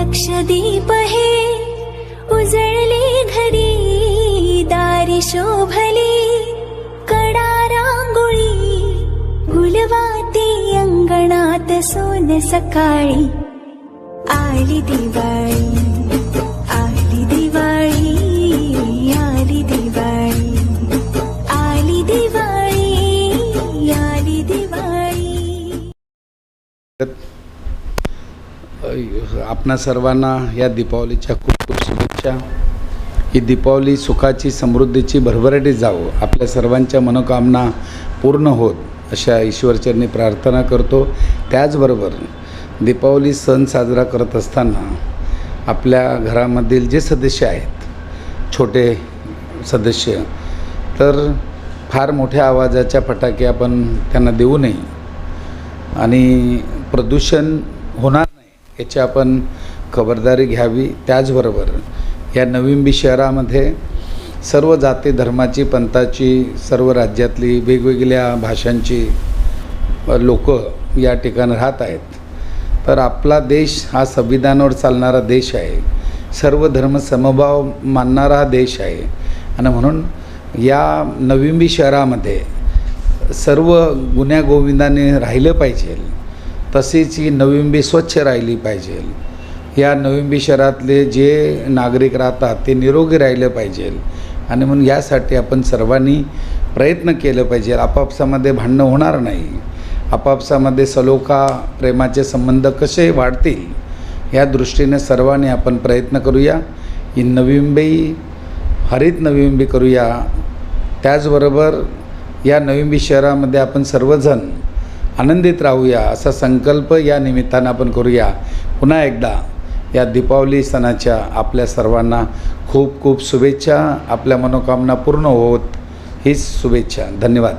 लक्षदीप हे. उजळले घरी दारी शोभली. कडा रांगोळी गुलवाते अंगणात सोन सकाळी. आली दिवाळी आली दिवाळी आली दिवाळी. आली दिवाळी आली दिवाळी. आपणा सर्वांना या दीपावलीच्या खूप खूप शुभेच्छा. ही दीपावली सुखाची समृद्धीची भरभराटी जावं. आपल्या सर्वांच्या मनोकामना पूर्ण होत अशा ईश्वरचरणी प्रार्थना करतो. त्याचबरोबर दीपावली सण साजरा करत असताना आपल्या घरामधील जे सदस्य आहेत छोटे सदस्य तर फार मोठ्या आवाजाच्या फटाके आपण त्यांना देऊ नये. आणि प्रदूषण होणार याची आपण खबरदारी घ्यावी. त्याचबरोबर या नविंबी शहरामध्ये सर्व जाती धर्माची पंथाची सर्व राज्यातली वेगवेगळ्या भाषांची लोक या ठिकाणी राहत आहेत. तर आपला देश हा संविधानावर चालणारा देश आहे. सर्व धर्म समभाव मानणारा हा देश आहे. आणि म्हणून या नविंबी शहरामध्ये सर्व गुण्यागोविंदाने राहिलं पाहिजे. तसेच ही नविंबी स्वच्छ राहिली पाहिजे. या नविंबी शहरातले जे नागरिक राहतात ते निरोगी राहिलं पाहिजे. आणि म्हणून यासाठी आपण सर्वांनी प्रयत्न केलं पाहिजे. आपापसामध्ये भांडणं होणार नाही. आपापसामध्ये सलोखा प्रेमाचे संबंध कसे वाढतील या दृष्टीने सर्वांनी आपण प्रयत्न करूया. ही नविंबी हरित नविंबी करूया. त्याचबरोबर या नविंबी शहरामध्ये आपण सर्वजण आनंदित राहूया असा संकल्प या निमित्तानं आपण करूया. पुन्हा एकदा या दीपावली सणाच्या आपल्या सर्वांना खूप खूप शुभेच्छा. आपल्या मनोकामना पूर्ण होत. हीच शुभेच्छा. धन्यवाद.